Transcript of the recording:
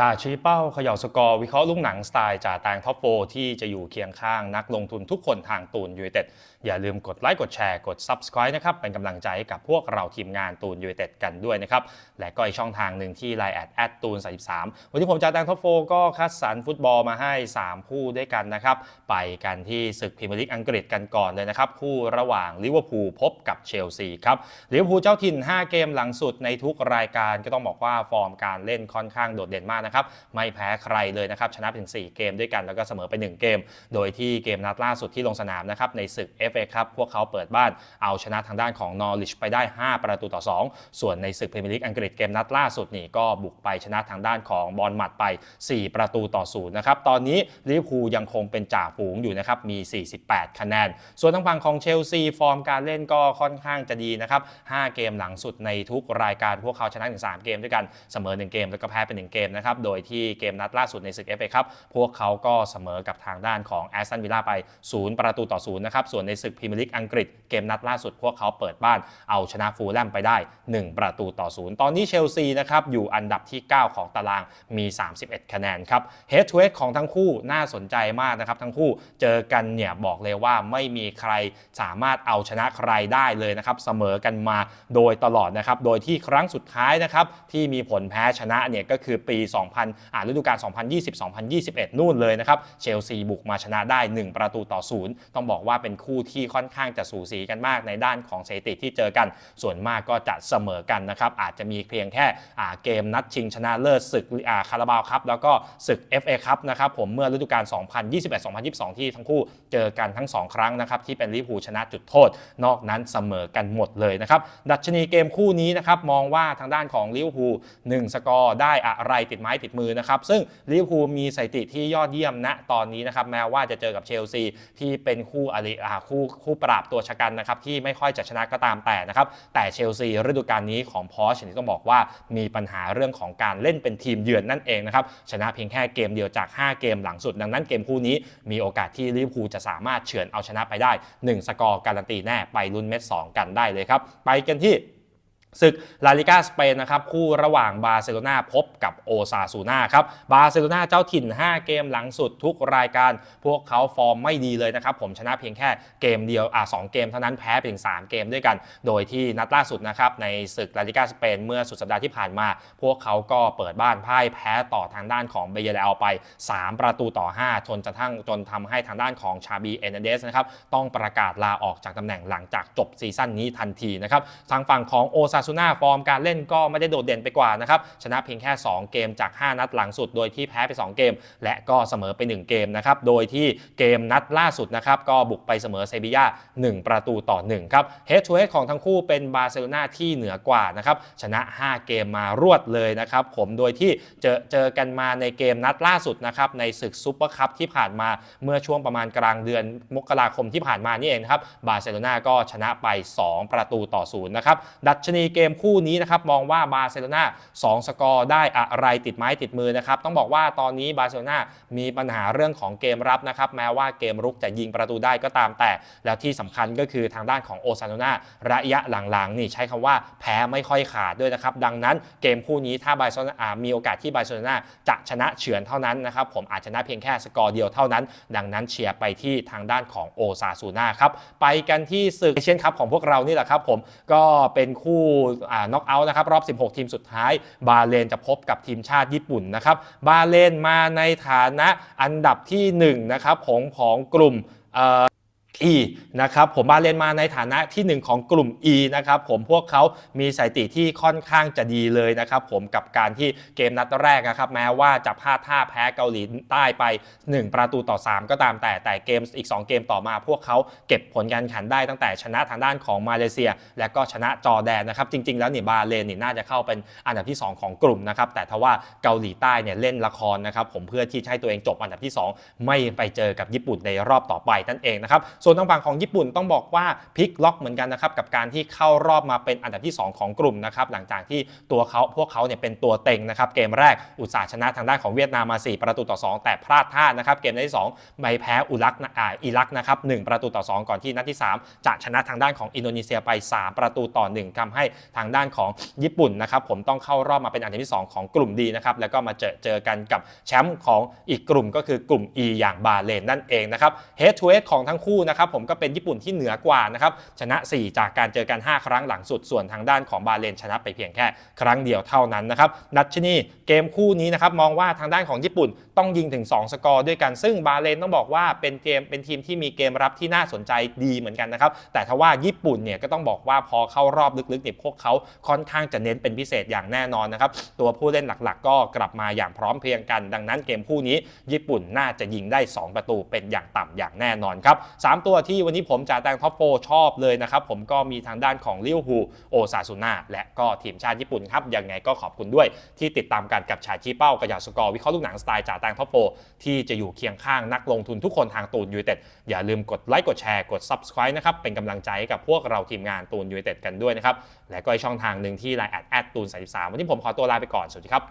จ่าชี้เป้าเขย่าสกอร์วิเคราะห์ลูกหนังสไตล์จ่าแตงท็อปโฟที่จะอยู่เคียงข้างนักลงทุนทุกคนทางตูนยูเต็ดอย่าลืมกดไลค์กดแชร์กด Subscribe นะครับ เป็นกำลังใจให้กับพวกเราทีมงานตูนยูเต็ดกันด้วยนะครับ และก็อีกช่องทางหนึ่งที่ Line แอดแอดตูน33วันนี้ผมจ่าแตงท็อปโฟก็คัดสรรฟุตบอลมาให้ 3 คู่ด้วยกันนะครับ ไปกันที่ศึกพรีเมียร์ลีกอังกฤษกันก่อนเลยนะครับคู่ระหว่างลิเวอร์พูลพบกับเชลซีครับลิเวอร์พูลเจ้าถิ่น 5 เกมหลังสุดในทุกรายการก็ต้องบอกว่าฟอร์มการเล่นค่อนข้างโดดเด่นมากนะครับไม่แพ้ใครเลยนะครับชนะถึง 4 เกมด้วยกันแล้วก็เสมอไป 1 เกม โดยที่เกมนัดล่าสุดที่ลงสนามนะครับในศึก FA ครับพวกเขาเปิดบ้านเอาชนะทางด้านของนอริชไปได้ 5 ประตูต่อ 2 ส่วนในศึกพรีเมียร์ลีกอังกฤษเกมนัดล่าสุดนี่ก็บุกไปชนะทางด้านของบอลหมัดไป 4 ประตูต่อศูนย์นะครับตอนนี้ลิเวอร์พูลยังคงเป็นจ่าฝูงอยู่นะครับมี 48 คะแนน ส่วนทางฝั่งของเชลซีฟอร์มการเล่นก็ค่อนข้างจะดีนะครับ 5 เกมหลังสุดในทุกรายการพวกเขาชนะถึง 3 เกมด้วยกันเสมอ 1 เกมแล้วก็แพ้เป็น1เกมนะครับโดยที่เกมนัดล่าสุดในศึก FA ครับพวกเขาก็เสมอกับทางด้านของแอสตันวิลล่าไป 0 ประตูต่อ0นะครับ ส่วนในศึกพรีเมียร์ลีกอังกฤษเกมนัดล่าสุด พวกเขาเปิดบ้านเอาชนะฟูลแลมไปได้ 1 ประตูต่อ0ตอนนี้เชลซีนะครับอยู่อันดับที่ 9 ของตารางมี 31 คะแนนครับเฮดทูเฮดของทั้งคู่น่าสนใจมากนะครับทั้งคู่เจอกันเนี่ยบอกเลยว่าไม่มีใครสามารถเอาชนะใครได้เลยนะครับเสมอกันมาโดยตลอดนะครับโดยที่ครั้งสุดท้ายนะครับที่มีผลแพ้ชนะเนี่ยก็คือปี2000อ่าฤดูกาล2020-2021 นู่นเลยนะครับ เชลซีบุกมาชนะได้ 1 ประตูต่อศูนย์ต้องบอกว่าเป็นคู่ที่ค่อนข้างจะสูสีกันมากในด้านของสถิติที่เจอกัน ส่วนมากก็จะเสมอกันนะครับ อาจจะมีเพียงแค่อ่าเกมนัดชิงชนะเลิศศึกอ่าคาราบาวครับ แล้วก็ศึก FA ครับนะครับผมเมื่อฤดูกาล 2021-2022 ที่ทั้งคู่เจอกันทั้ง 2 ครั้งนะครับ ที่เป็นลิเวอร์พูลชนะจุดโทษ นอกนั้นเสมอกันหมดเลยนะครับ ดัชนีเกมคู่นี้นะครับมองว่าทางด้านของลิเวอร์พูล1สกอร์ได้อะไรติดไม้ติดมือนะครับ ซึ่งลิเวอร์พูลมีสถิติที่ยอดเยี่ยมณตอนนี้นะครับแม้ว่าจะเจอกับเชลซีที่เป็นคู่อริอาคู่คู่ปราบตัวชะกันนะครับที่ไม่ค่อยจะชนะก็ตามแต่นะครับแต่เชลซีฤดูกาลนี้ของพอชนี่ต้องบอกว่ามีปัญหาเรื่องของการเล่นเป็นทีมเยือนนั่นเองนะครับชนะเพียงแค่เกมเดียวจาก 5 เกมหลังสุด ดังนั้นเกมคู่นี้มีโอกาสที่ลิเวอร์พูลจะสามารถเฉือนเอาชนะไปได้ 1 สกอร์การันตีแน่ไปลุ้นเม็ด2กันได้เลยครับไปกันที่ ศึกลาลิกาสเปนนะครับคู่ระหว่างบาร์เซโลนาพบกับโอซาซูนาครับบาร์เซโลนาเจ้าถิ่น 5 เกมหลังสุดทุกรายการ พวกเขาฟอร์มไม่ดีเลยนะครับผมชนะเพียงแค่เกมเดียวอ่าสเกมเท่านั้นแพ้เพียง 3 เกมด้วยกัน โดยที่นัดล่าสุดนะครับในศึกลาลิกาสเปนเมื่อสุดสัปดาห์ที่ผ่านมา พวกเขาก็เปิดบ้านพ่ายแพ้ต่อทางด้านของเบเยเลอไป 3 ประตูต่อ 5 จนกระทั่งจนทำให้ทางด้านของชาบีเอเนเดสนะครับต้องประกาศลาออกจากตำแหน่งหลังจากจบซีซั่นนี้ทันทีนะครับทางฝั่งของโอซาซูนาฟอร์มการเล่นก็ไม่ได้โดดเด่นไปกว่านะครับชนะเพียงแค่ 2 เกมจาก 5 นัดหลังสุด โดยที่แพ้ไป 2 เกม และก็เสมอไป 1 เกมนะครับโดยที่เกมนัดล่าสุดนะครับก็บุกไปเสมอเซบียา1 ประตูต่อ 1 ครับเฮดทูเฮดของทั้งคู่เป็นบาร์เซโลนาที่เหนือกว่านะครับชนะ 5 เกมมารวดเลยนะครับผมโดยที่เจอเจอกันมาในเกมนัดล่าสุดนะครับในศึกซุปเปอร์คัพที่ผ่านมาเมื่อช่วงประมาณกลางเดือนมกราคมที่ผ่านมานี่เองครับบาร์เซโลนาก็ชนะไป 2 ประตูต่อศูนย์นะครับดัชนีเกมคู่นี้นะครับมองว่าบาร์เซโลนา2สกอร์ได้อะไรติดไม้ติดมือนะครับต้องบอกว่าตอนนี้บาร์เซโลนามีปัญหาเรื่องของเกมรับนะครับแม้ว่าเกมรุกจะยิงประตูได้ก็ตามแต่ แล้วที่สำคัญก็คือทางด้านของโอซาโนนาระยะหลังๆนี่ใช้คำว่าแพ้ไม่ค่อยขาดด้วยนะครับดังนั้นเกมคู่นี้ถ้าบาร์เซโลนามีโอกาสที่บาร์เซโลนาจะชนะเฉือนเท่านั้นนะครับผมอาจจะชนะเพียงแค่สกอร์เดียวเท่านั้น ดังนั้นเชียร์ไปที่ทางด้านของโอซาซูนาครับไปกันที่ศึกเอเชียนคัพของพวกเรานี่แหละครับผมก็เป็นคู่น็อกเอาท์นะครับรอบ 16 ทีมสุดท้าย บาเลนจะพบกับทีมชาติญี่ปุ่นนะครับบาเลนมาในฐานะอันดับที่1นะครับของของกลุ่ม E นะครับผมบาเลนมาในฐานะที่ 1 ของกลุ่ม E นะครับผมพวกเขามีสถิติที่ค่อนข้างจะดีเลยนะครับผมกับการที่เกมนัดแรกนะครับแม้ว่าจะพลาดท่าแพ้เกาหลีใต้ไป 1 ประตูต่อ 3 ก็ตามแต่แต่เกมอีก 2 เกมต่อมา พวกเขาเก็บผลการแข่งขันได้ตั้งแต่ชนะทางด้านของมาเลเซีย และก็ชนะจอแดนนะครับจริง ๆ แล้วนี่บาเลนนี่น่าจะเข้าเป็นอันดับที่ 2 ของกลุ่มนะครับแต่ทว่าเกาหลีใต้เนี่ยเล่นละครนะครับผมเพื่อที่ให้ตัวเองจบอันดับที่ 2 ไม่ไปเจอกับญี่ปุ่นในรอบต่อไปนั่นเองนะครับส่วนทางฝั่งของญี่ปุ่นต้องบอกว่าพลิกล็อกเหมือนกันนะครับกับการที่เข้ารอบมาเป็นอันดับที่ 2 ของกลุ่มนะครับหลังจากที่ตัวเขาพวกเขาเนี่ยเป็นตัวเต็งนะครับเกมแรกอุตสาห์ชนะทางด้านของเวียดนามมา 4 ประตูต่อ 2 แต่พลาดท่านะครับเกมนัดที่2ไม่แพ้อุรักอ่าอิรักนะครับ1ประตูต่อ 2 ก่อนที่นัดที่ 3 จะชนะทางด้านของอินโดนีเซียไป 3 ประตูต่อ 1ทำให้ทางด้านของญี่ปุ่นนะครับผมต้องเข้ารอบมาเป็นอันดับที่ 2 ของกลุ่มดีนะครับแล้วก็มาเจอเจอกันกับแชมป์ของอีกกลุ่มก็คือกลุ่ม E อย่างบาเลนนั่นเองนะครับ Head to Head ของทั้งคู่นะครับผมก็เป็นญี่ปุ่นที่เหนือกว่านะครับชนะ 4 จากการเจอกัน 5 ครั้งหลังสุดส่วนทางด้านของบาเลนชนะไปเพียงแค่ครั้งเดียวเท่านั้นนะครับนัดชนีเกมคู่นี้นะครับมองว่าทางด้านของญี่ปุ่นต้องยิงถึง 2 สกอร์ด้วยกัน ซึ่งบาเลนต้องบอกว่าเป็นเกมเป็นทีมที่มีเกมรับที่น่าสนใจดีเหมือนกันนะครับแต่ทว่าญี่ปุ่นเนี่ยก็ต้องบอกว่าพอเข้ารอบลึกๆเนี่ยพวกเขาค่อนข้างจะเน้นเป็นพิเศษอย่างแน่นอนนะครับตัวผู้เล่นหลักๆ ก็กลับมาอย่างพร้อมเพรียงกัน ดังนั้นเกมคู่นี้ ญี่ปุ่นน่าจะยิงได้ 2 ประตูเป็นอย่างต่ำอย่างแน่นอนครับสามตัวที่วันนี้ผมจ่าแตงท็อปโฟชอบเลยนะครับ ผมก็มีทางด้านของลิวอร์พูโอซาซูน่าและก็ทีมชาติญี่ปุ่นครับ ยังไงก็ขอบคุณด้วยที่ติดตามกันกับชาชี้เป้ากระยาสกอร์วิเคราะห์ลูกหนังสไตล์จ่าแตงท็อปโฟที่จะอยู่เคียงข้างนักลงทุนทุกคนทางตูนยูเต็ดอย่าลืมกดไลค์กดแชร์กด subscribe นะครับเป็นกำลังใจกับพวกเราทีมงานตูนยูเต็ดกันด้วยนะครับและก็ช่องทางหนึ่งที่ไลน์แอดแอดตูน33วันนี้ผมขอตัวลาไปก่อนสวัสดีครับ